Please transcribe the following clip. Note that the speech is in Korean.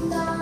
좀더